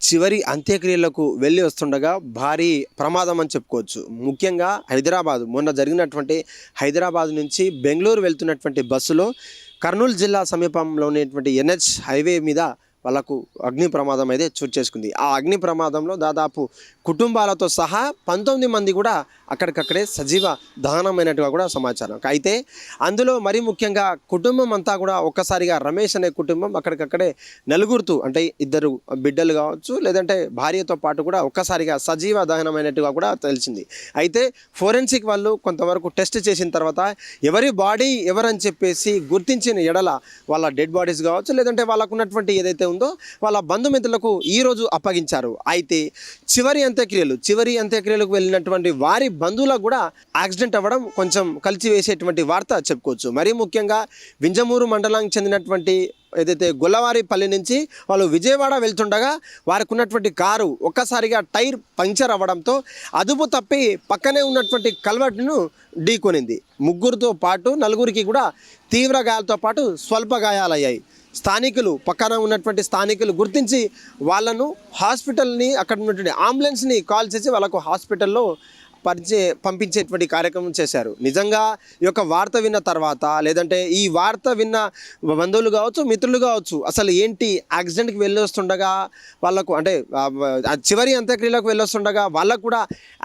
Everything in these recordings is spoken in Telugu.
చివరి అంత్యక్రియలకు వెళ్ళి వస్తుండగా భారీ ప్రమాదం అని చెప్పుకోవచ్చు. ముఖ్యంగా హైదరాబాద్. మొన్న జరిగినటువంటి హైదరాబాద్ నుంచి బెంగళూరు వెళ్తున్నటువంటి బస్సులో కర్నూలు జిల్లా సమీపంలో ఉన్నటువంటి ఎన్హెచ్ హైవే మీద వాళ్ళకు అగ్ని ప్రమాదం అయితే చోటు చేసుకుంది. ఆ అగ్ని ప్రమాదంలో దాదాపు కుటుంబాలతో సహా పంతొమ్మిది మంది కూడా అక్కడికక్కడే సజీవ దహనమైనట్టుగా కూడా సమాచారం. అయితే అందులో మరీ ముఖ్యంగా కుటుంబం అంతా కూడా ఒక్కసారిగా రమేష్ అనే కుటుంబం అక్కడికక్కడే నలుగురుతూ అంటే ఇద్దరు బిడ్డలు కావచ్చు లేదంటే భార్యతో పాటు కూడా ఒక్కసారిగా సజీవ దహనమైనట్టుగా కూడా తెలిసింది. అయితే ఫోరెన్సిక్ వాళ్ళు కొంతవరకు టెస్ట్ చేసిన తర్వాత ఎవరి బాడీ ఎవరని చెప్పేసి గుర్తించిన ఎడల వాళ్ళ డెడ్ బాడీస్ కావచ్చు లేదంటే వాళ్ళకున్నటువంటి ఏదైతే ఉందో వాళ్ళ బంధుమిత్రులకు ఈ రోజు అప్పగించారు. అయితే చివరి అంత్యక్రియలు చివరి అంత్యక్రియలకు వెళ్ళినటువంటి వారి బంధువులకు కూడా యాక్సిడెంట్ అవ్వడం కొంచెం కలిసి వేసేటువంటి వార్త చెప్పుకోవచ్చు. మరీ ముఖ్యంగా వింజమూరు మండలానికి చెందినటువంటి ఏదైతే గొల్లవారిపల్లి నుంచి వాళ్ళు విజయవాడ వెళ్తుండగా వారికి ఉన్నటువంటి కారు ఒక్కసారిగా టైర్ పంక్చర్ అవ్వడంతో అదుపు తప్పి పక్కనే ఉన్నటువంటి కల్వర్ట్ను ఢీకొనింది. ముగ్గురితో పాటు నలుగురికి కూడా తీవ్ర గాయాలతో పాటు స్వల్ప గాయాలయ్యాయి. స్థానికులు పక్కన ఉన్నటువంటి స్థానికులు గుర్తించి వాళ్ళను హాస్పిటల్ని అక్కడ ఉన్నటువంటి అంబులెన్స్ని కాల్ చేసి వాళ్ళకు హాస్పిటల్లో పరిచే పంపించేటువంటి కార్యక్రమం చేశారు. నిజంగా ఈ యొక్క వార్త విన్న తర్వాత లేదంటే ఈ వార్త విన్న బంధువులు కావచ్చు మిత్రులు కావచ్చు అసలు ఏంటి యాక్సిడెంట్కి వెళ్ళొస్తుండగా వాళ్ళకు అంటే చివరి అంత్యక్రియలకు వెళ్ళొస్తుండగా వాళ్ళకు కూడా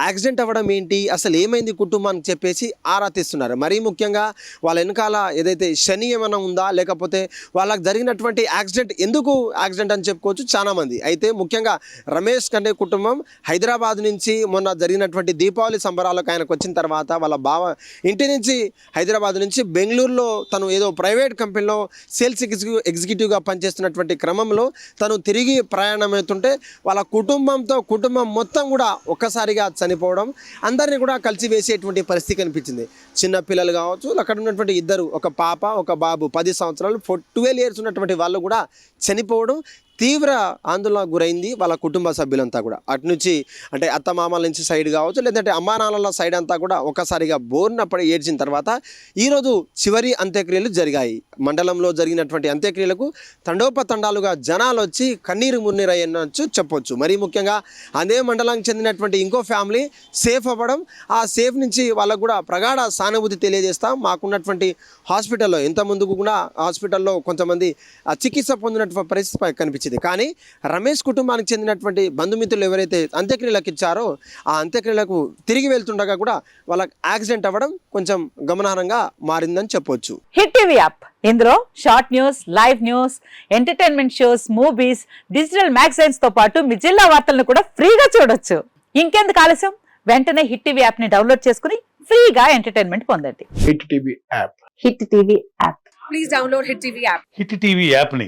యాక్సిడెంట్ అవ్వడం ఏంటి అసలు ఏమైంది కుటుంబానికి చెప్పేసి ఆరా తీస్తున్నారు. మరీ ముఖ్యంగా వాళ్ళ వెనకాల ఏదైతే శని ఏమైనా ఉందా లేకపోతే వాళ్ళకి జరిగినటువంటి యాక్సిడెంట్ ఎందుకు యాక్సిడెంట్ అని చెప్పుకోవచ్చు చాలామంది. అయితే ముఖ్యంగా రమేష్ కంటే కుటుంబం హైదరాబాద్ నుంచి మొన్న జరిగినటువంటి దీపావళి సంబరాలకు ఆయనకు వచ్చిన తర్వాత వాళ్ళ బావ ఇంటి నుంచి హైదరాబాద్ నుంచి బెంగళూరులో తను ఏదో ప్రైవేట్ కంపెనీలో సేల్స్ ఎగ్జిక్యూ ఎగ్జిక్యూటివ్గా పనిచేస్తున్నటువంటి క్రమంలో తను తిరిగి ప్రయాణమవుతుంటే వాళ్ళ కుటుంబంతో కుటుంబం మొత్తం కూడా ఒక్కసారిగా చనిపోవడం అందరినీ కూడా కలిసి వేసేటువంటి పరిస్థితి కనిపించింది. చిన్న పిల్లలు కావచ్చు అక్కడ ఉన్నటువంటి ఇద్దరు ఒక పాప ఒక బాబు పది సంవత్సరాలు ఫోర్ ట్వెల్వ్ ఇయర్స్ ఉన్నటువంటి వాళ్ళు కూడా చనిపోవడం తీవ్ర ఆందోళనకు గురైంది వాళ్ళ కుటుంబ సభ్యులంతా కూడా. అటు నుంచి అంటే అత్తమామల నుంచి సైడ్ కావచ్చు లేదంటే అమ్మా నాన్నల సైడ్ అంతా కూడా ఒక్కసారిగా బోర్న పడి ఏడ్చిన తర్వాత ఈరోజు చివరి అంత్యక్రియలు జరిగాయి. మండలంలో జరిగినటువంటి అంత్యక్రియలకు తండోపతండాలుగా జనాలు వచ్చి కన్నీరు మున్నీరయ్యనొచ్చు చెప్పొచ్చు. మరీ ముఖ్యంగా అదే మండలానికి చెందినటువంటి ఇంకో ఫ్యామిలీ సేఫ్ అవ్వడం ఆ సేఫ్ నుంచి వాళ్ళకు కూడా ప్రగాఢ సానుభూతి తెలియజేస్తాం. మాకున్నటువంటి హాస్పిటల్లో ఇంత ముందుకు కూడా హాస్పిటల్లో కొంతమంది ఆ చికిత్స పొందినటువంటి పరిస్థితి కనిపించింది. కనిపించింది కానీ రమేష్ కుటుంబానికి చెందినటువంటి బంధుమిత్రులు ఎవరైతే అంత్యక్రియలకు ఇచ్చారో ఆ అంత్యక్రియలకు తిరిగి వెళ్తుండగా కూడా వాళ్ళకి యాక్సిడెంట్ అవ్వడం కొంచెం గమనార్హంగా మారిందని చెప్పొచ్చు. Hit TV app. ఇందులో short news live news entertainment shows movies digital మ్యాగజైన్స్తో పాటు మీ జిల్లా వార్తలను కూడా ఫ్రీగా చూడొచ్చు. ఇంకెందుకు ఆలస్యం? వెంటనే హిట్ టీవీ యాప్ని డౌన్లోడ్ చేసుకుని ఫ్రీగా ఎంటర్టైన్మెంట్ పొందండి. Hit TV app. Hit TV app. Please download Hit TV app. Hit TV యాప్ని